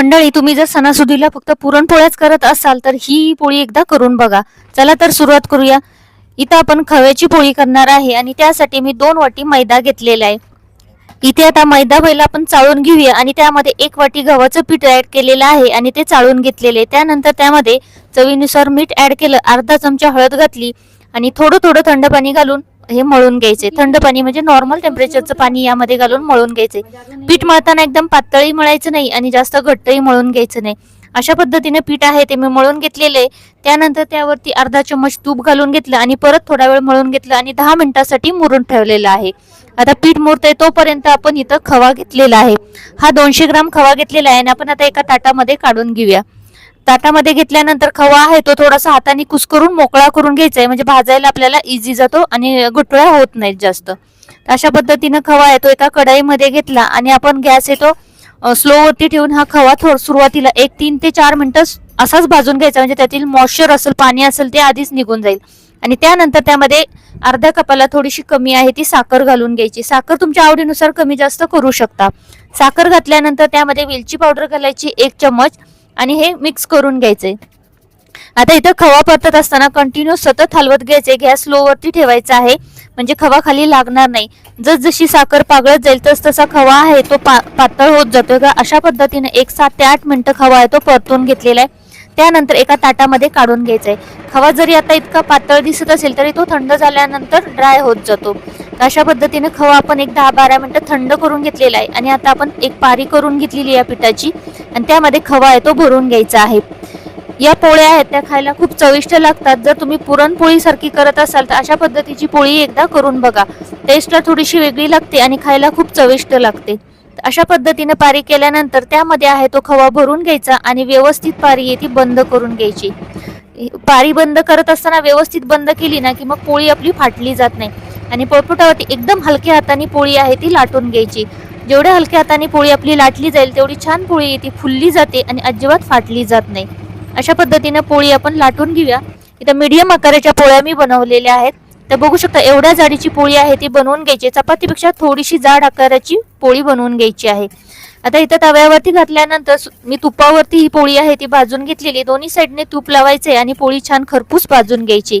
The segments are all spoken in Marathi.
मंडळी तुम्ही जर सणासुदीला फक्त पुरणपोळ्याच करत असाल तर ही पोळी एकदा करून बघा. चला तर सुरुवात करूया. इथं आपण खव्याची पोळी करणार आहे आणि त्यासाठी मी दोन वाटी मैदा घेतलेला आहे. इथे आता मैदा पहिला आपण चाळून घेऊया आणि त्यामध्ये एक वाटी गव्हाचं पीठ ऍड केलेलं आहे आणि ते चाळून घेतलेले त्यानंतर त्यामध्ये चवीनुसार मीठ ऍड केलं अर्धा चमचा हळद घातली आणि थोडं थोडं थंड पाणी घालून हे मळून घ्यायचे. थंड पाणी म्हणजे नॉर्मल टेम्परेचरचं पाणी यामध्ये घालून मळून घ्यायचे. पीठ मळताना एकदम पातळी मळायचं नाही आणि जास्त घट्टही मळून घ्यायचं नाही. अशा पद्धतीने पीठ आहे ते मी मळून घेतलेले. त्यानंतर त्यावरती अर्धा चम्मच तूप घालून घेतलं आणि परत थोडा वेळ मळून घेतलं आणि दहा मिनिटासाठी मुरून ठेवलेलं आहे. आता पीठ मुरतंय तोपर्यंत आपण इथं खवा घेतलेला आहे. हा दोनशे ग्राम खवा घेतलेला आहे आणि आपण आता एका ताटामध्ये काढून घेऊया. ताटामध्ये घेतल्यानंतर खवा आहे तो थोडासा हाताने कुस्करून मोकळा करून घ्यायचा आहे म्हणजे भाजायला आपल्याला इझी जातो आणि गुठळ्या होत नाहीत जास्त. अशा पद्धतीनं खवा आहे तो एका कढाईमध्ये घेतला आणि आपण गॅस येतो स्लो वरती ठेवून हा खवा थोड सुरुवातीला एक तीन ते चार मिनिटं असाच भाजून घ्यायचा. म्हणजे त्यातील मॉइश्चर असेल पाणी असेल ते आधीच निघून जाईल. आणि त्यानंतर त्यामध्ये अर्ध्या कपाला थोडीशी कमी आहे ती साखर घालून घ्यायची. साखर तुमच्या आवडीनुसार कमी जास्त करू शकता. साखर घातल्यानंतर त्यामध्ये वेलची पावडर घालायची एक चम्मच. आणि हे मिक्स करून घ्यायचे. आता इथं खवा परतत असताना कंटिन्यू सतत हलवत घ्यायचे. गॅस लो वरती ठेवायचा आहे. म्हणजे खवा खाली लागणार नाही. जस जशी साखर पागळत जाईल तस तसा खवा आहे तो पा पातळ होत जातोय. का अशा पद्धतीने एक सात ते आठ मिनिटं खवा आहे तो परतून घेतलेला आहे. त्यानंतर एका ताटामध्ये काढून घ्यायचा आहे. खवा जरी आता इतका पातळ दिसत असेल तरी तो थंड झाल्यानंतर ड्राय होत जातो. अशा पद्धतीने खवा आपण एक दहा बारा मिनटं थंड करून घेतलेला आहे. आणि आता आपण एक पारी करून घेतलेली या पिठाची. आणि त्यामध्ये खवा आहे तो भरून घ्यायचा आहे. या पोळ्या आहेत त्या खायला खूप चविष्ट लागतात. जर तुम्ही पुरणपोळीसारखी करत असाल तर अशा पद्धतीची पोळी एकदा करून बघा. टेस्टला थोडीशी वेगळी लागते आणि खायला खूप चविष्ट लागते. अशा पद्धतीने पारी केल्यानंतर त्यामध्ये आहे तो खवा भरून घ्यायचा आणि व्यवस्थित पारी आहे ती बंद करून घ्यायची. पारी बंद करत असताना व्यवस्थित बंद केली ना की मग पोळी आपली फाटली जात नाही. आणि पोळपुटावरती एकदम हलक्या हाताने पोळी आहे ती लाटून घ्यायची. जेवढ्या हलक्या हाताने पोळी आपली लाटली जाईल तेवढी छान पोळी ती फुलली जाते आणि अजिबात फाटली जात नाही. अशा पद्धतीनं पोळी आपण लाटून घेऊया. इथं मीडियम आकाराच्या पोळ्या मी बनवलेल्या आहेत. तर बघू शकता एवढ्या जाडीची पोळी आहे ती बनवून घ्यायची. चपातीपेक्षा थोडीशी जाड आकाराची पोळी बनवून घ्यायची आहे. आता इथं तव्यावरती घातल्यानंतर मी तुपावरती ही पोळी आहे ती भाजून घेतलेली दोन्ही साईडने तूप लावायचे आणि पोळी छान खरपूस भाजून घ्यायची.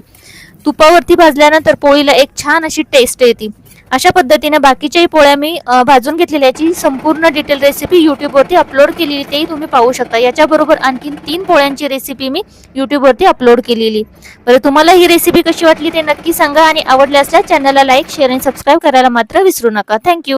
तुपावरती भाजल्यानंतर पोळीला एक छान अशी टेस्ट येते. अशा पद्धतीने बाकीच्याही पोळ्या मी भाजून घेतलेल्या याची संपूर्ण डिटेल रेसिपी युट्यूबवरती अपलोड केलेली तेही तुम्ही पाहू शकता. याच्याबरोबर आणखीन तीन पोळ्यांची रेसिपी मी युट्यूबवरती अपलोड केलेली. बरं तुम्हाला ही रेसिपी कशी वाटली ते नक्की सांगा आणि आवडल्यास चॅनलला लाईक शेअर आणि सबस्क्राईब करायला मात्र विसरू नका. थँक्यू